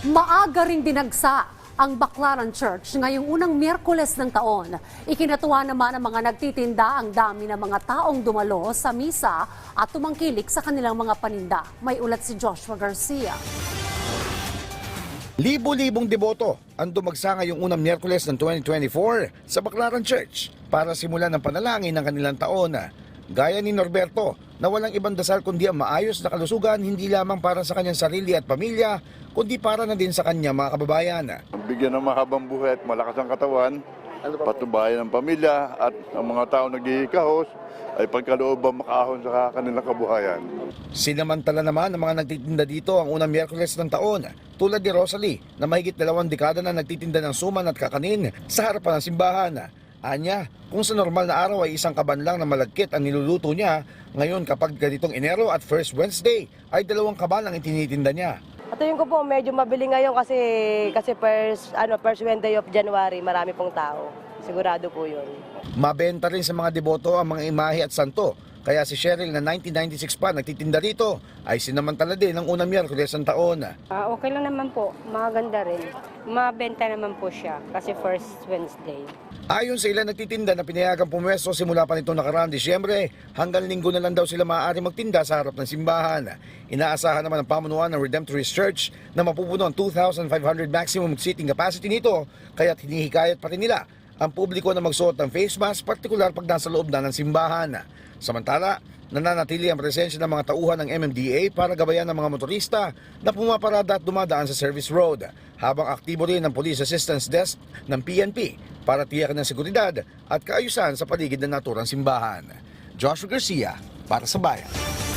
Maaga rin dinagsa ang Baclaran Church ngayong unang Miyerkules ng taon. Ikinatuwa naman ng mga nagtitinda ang dami ng mga taong dumalo sa misa at tumangkilik sa kanilang mga paninda. May ulat si Joshua Garcia. Libo-libong deboto ang dumagsa ngayong unang Miyerkules ng 2024 sa Baclaran Church para simulan ng panalangin ng kanilang taon. Gaya ni Norberto na walang ibang dasal kundi ang maayos na kalusugan hindi lamang para sa kanyang sarili at pamilya kundi para na din sa kanya mga kababayan. Bigyan ng mahabang buhay at malakas ang katawan, patubayan ng pamilya at ang mga tao naghihikahos ay pagkalooban makahon sa kanilang kabuhayan. Sinamantala naman ng mga nagtitinda dito ang unang Miyerkules ng taon tulad ni Rosalie na mahigit dalawang dekada na nagtitinda ng suman at kakanin sa harapan ng simbahan. Anya, kung sa normal na araw ay isang kaban lang na malagkit ang niluluto niya, ngayon kapag ganitong Enero at First Wednesday ay dalawang kaban ang itinitinda niya. At yun ko po, medyo mabili ngayon kasi kasi first, ano, first Wednesday of January, marami pong tao. Sigurado po yun. Mabenta rin sa mga deboto ang mga imahe at santo. Kaya si Cheryl na 1996 pa nagtitinda rito ay sinamantala din ang unang Miyerkules ng taon. Ah, okay lang naman po, maganda rin. Mabenta naman po siya kasi first Wednesday. Ayon sa ilan nagtitinda na pinayagang pumwesto simula pa nito nakaraang Disyembre, hanggang linggo na lang daw sila maaari magtinda sa harap ng simbahan. Inaasahan naman ang pamunuan ng Redemptorist Church na mapupuno ang 2,500 maximum seating capacity nito, kaya't hinihikayat pa rin nila ang publiko na magsuot ng face mask, partikular pag nasa loob na ng simbahan. Samantala, nananatili ang presensya ng mga tauhan ng MMDA para gabayan ng mga motorista na pumaparada at dumadaan sa service road, habang aktibo rin ang Police Assistance Desk ng PNP para tiyakin ng seguridad at kaayusan sa paligid ng naturang simbahan. Joshua Garcia, para sa Bayan.